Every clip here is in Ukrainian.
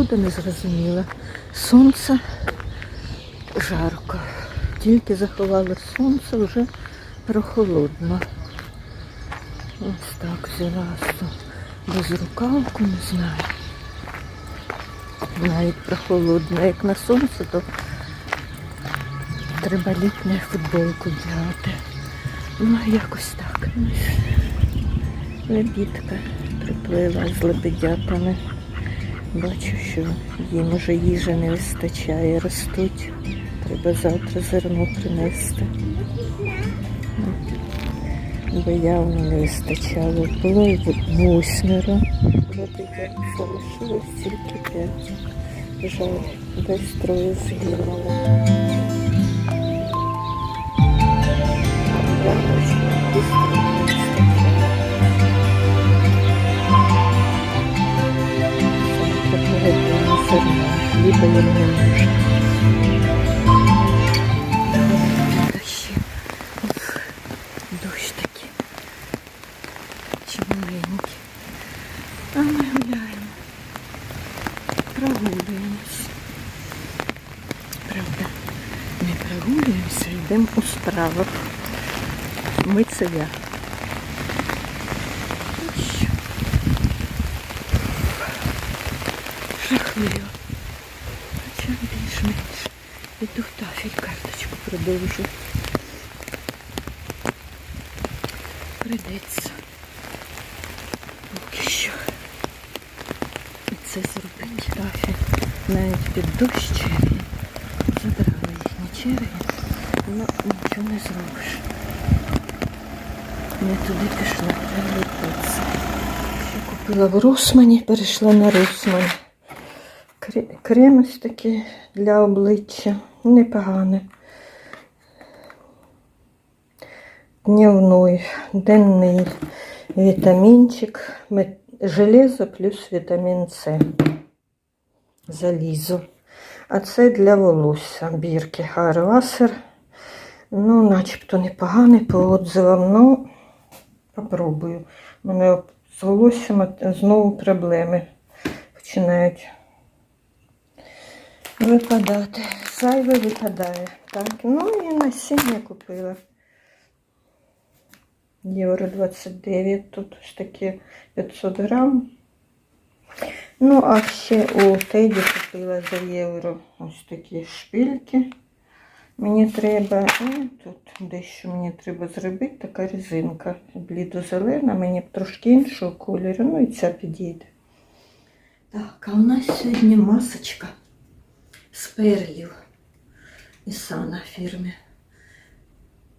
погода не зрозуміла. Сонце жарко. Тільки заховало сонце, вже прохолодно. Ось так взяла цю безрукавку, не знаю. Навіть прохолодно. Як на сонце, то треба літню футболку взяти. Ну, якось так. Лебідка приплила з лебедятами. Бачу, що їм уже їжі не вистачає, ростуть. Треба завтра зерно принести. Бо явно не вистачало. Було восьмеро залишилось тільки п'ять. Жаль, десь троє згинуло. Я Хліба їм не. Уф, Дощ такий. Чималенький. А ми гуляємо. Прогулюємось. Правда, не прогулюємося, йдемо у справах. Ми це я. Жахливо. Хоча більш-менш. Іду в тафель карточку продовжу. Придеться. Поки що. І це зробить тафель. Навіть під дощ черві. Забрали їхні черві. Ну, нічого не зробиш. Не туди пішла, вертатися. Ще купила в Русмані, перейшла на Русмань. Кре- Крем ось такий для обличчя. Непоганий. Дневной, денний вітамінчик, железо плюс вітамін С. Залізо. А це для волосся. Бірки Харвасер. Ну, начебто непоганий по отзивам. Ну, попробую. У мене з волоссям знову проблеми починають випадати. Зайве випадає. Так, ну і насіння купила. Євро 29, тут ось такі 500 грам. Ну, а ще у Теді купила за євро ось такі шпильки. Мені треба, і тут дещо мені треба зробити, така резинка блідо-зелена, мені трошки іншого кольору, ну і ця підійде. Так, а у нас сьогодні масочка з перлів Ісана фірми.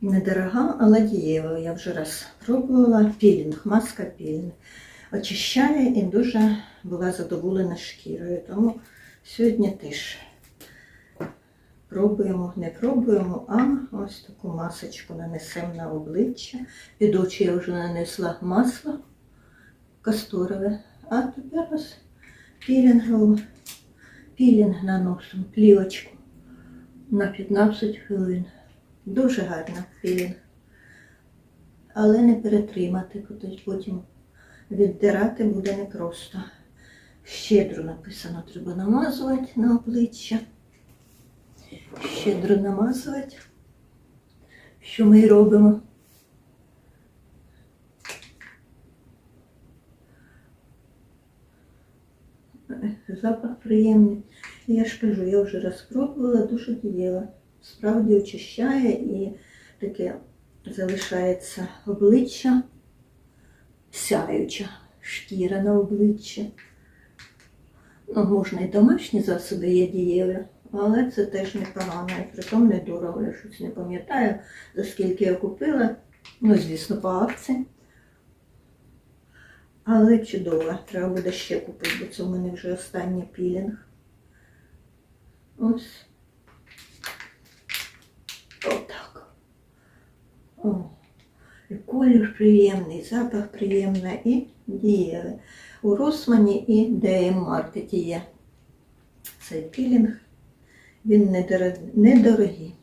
Недорога, але дієва. Я вже раз пробувала. Пілінг, маска пілінг. Очищає і дуже була задоволена шкірою. Тому сьогодні теж пробуємо, не пробуємо, а ось таку масочку нанесемо на обличчя. Під очі я вже нанесла масло касторове, а тепер ось пілінгову. Пілінг наносимо, плівочку на 15 хвилин. Дуже гарна пілінг. Але не перетримати, потім віддирати буде непросто. Щедро написано, треба намазувати на обличчя. Щедро намазувати. Що ми робимо. Запах приємний. Я ж кажу, я вже раз пробувала, дуже дієва. Справді очищає і таке залишається обличчя сяюча, шкіра на обличчі. Ну, можна і домашні засоби є дієві, але це теж непогано, і притом недорого. Я щось не пам'ятаю, за скільки я купила. Ну, звісно, по акції. Але чудово, треба буде ще купити, бо це у мене вже останній пілінг. Ось. Отак. О. І колір приємний, запах приємний і дієвий. У Росмані і ДМ Маркеті є цей пілінг. Він недорогий.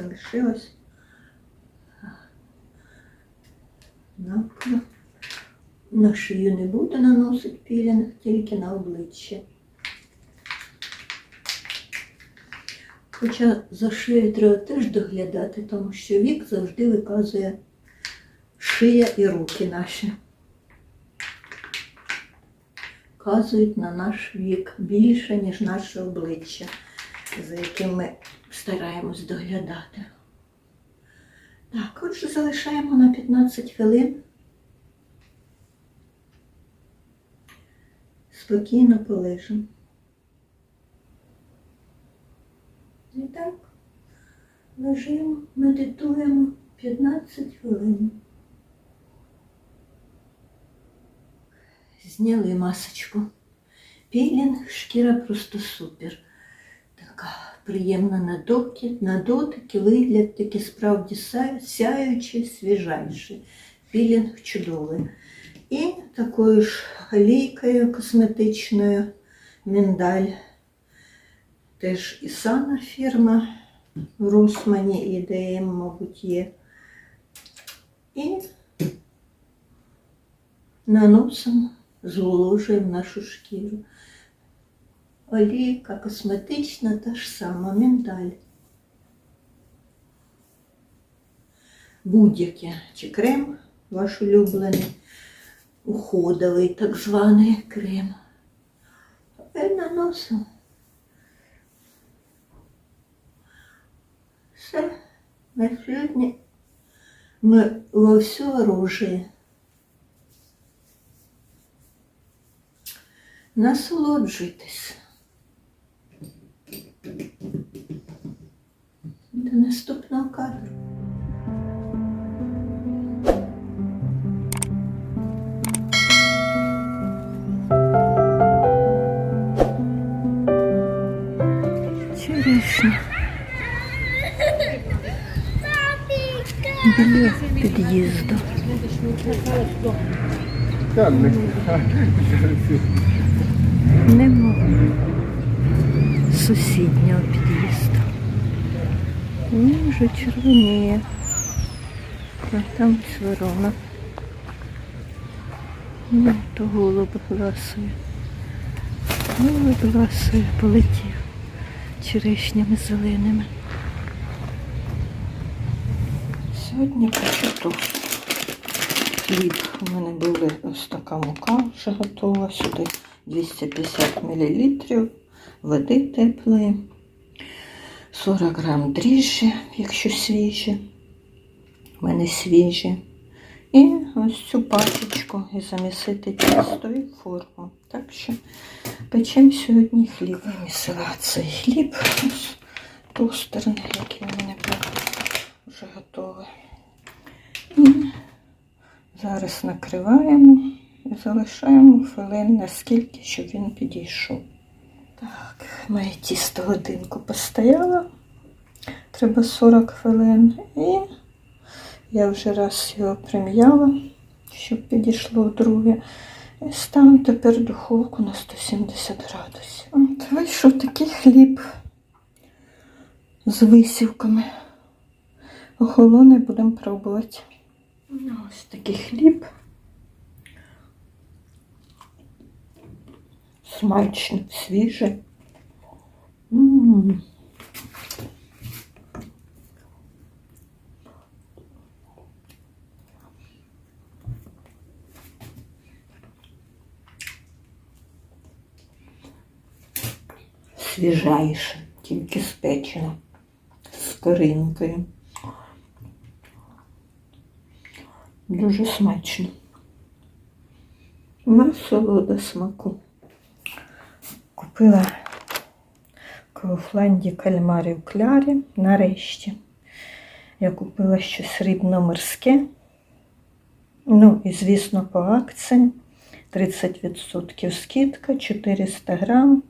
залишилось навколо. Ну, ну. На шию не буду наносити пілінг, тільки на обличчя. Хоча за шию треба теж доглядати, тому що вік завжди виказує шия і руки наші. Вказують на наш вік більше, ніж наше обличчя за яким ми стараємось доглядати. Так, отже, залишаємо на 15 хвилин. Спокійно полежимо. І так, лежимо, медитуємо 15 хвилин. Зняли масочку. Пілінг, шкіра просто супер. Така приємна на дотик, на дотик вигляд такий справді ся- сяючий, свіжайший. Пілінг чудовий. І такою ж олійкою косметичною міндаль. Теж і сана фірма в Росмані і ДМ, мабуть, є. І наносимо, зволожуємо нашу шкіру. Олійка косметична та ж сама міндаль. Будь-яке чи крем ваш улюблений, уходовий так званий крем. І наносимо. Все, на сьогодні ми во все оружие. Насолоджуйтесь. До наступного кадру. Черешня. Біля під'їзду. Нема сусіднього під'їзду. Ні, вже червоніє. А там ворона. Ні, то голуб гласує. Голуб гласує, полетів черешнями зеленими. Сьогодні початок. Хліб. У мене були ось така мука вже готова. Сюди 250 мл води теплої, 40 грам дріжджі, якщо свіжі. У мене свіжі. І ось цю пачечку і замісити тісто і форму. Так що печемо сьогодні хліб. Вимісила цей хліб. Ось тостерний, який у мене вже готовий. І зараз накриваємо і залишаємо хвилин наскільки, щоб він підійшов. Так, моє тісто годинку постояло. Треба 40 хвилин. І я вже раз його прим'яла, щоб підійшло друге. І ставимо тепер духовку на 170 градусів. От вийшов такий хліб з висівками. Охолоне будемо пробувати. Ось такий хліб. Смачний, свіжий. Свіжайше, тільки спечено, з коринкою. Дуже смачно. Насолода смаку. Купила в Кауфланді кальмари в клярі нарешті. Я купила щось рибно-морське. Ну, і, звісно, по акції 30% скидка, 400 грам,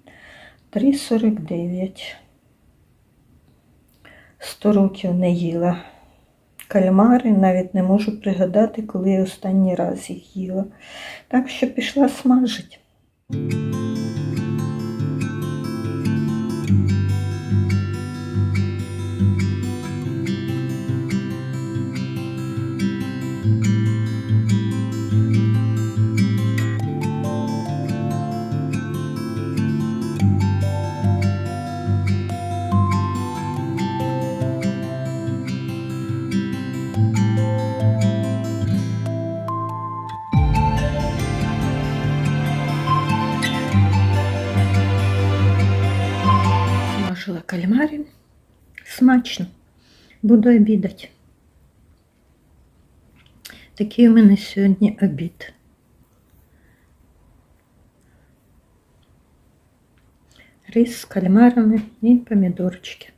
3,49. 100 років не їла кальмари, навіть не можу пригадати, коли я останній раз їх їла. Так що пішла смажити. Смачно. Буду обідати. Такий у мене сьогодні обід. Рис з кальмарами і помідорчики.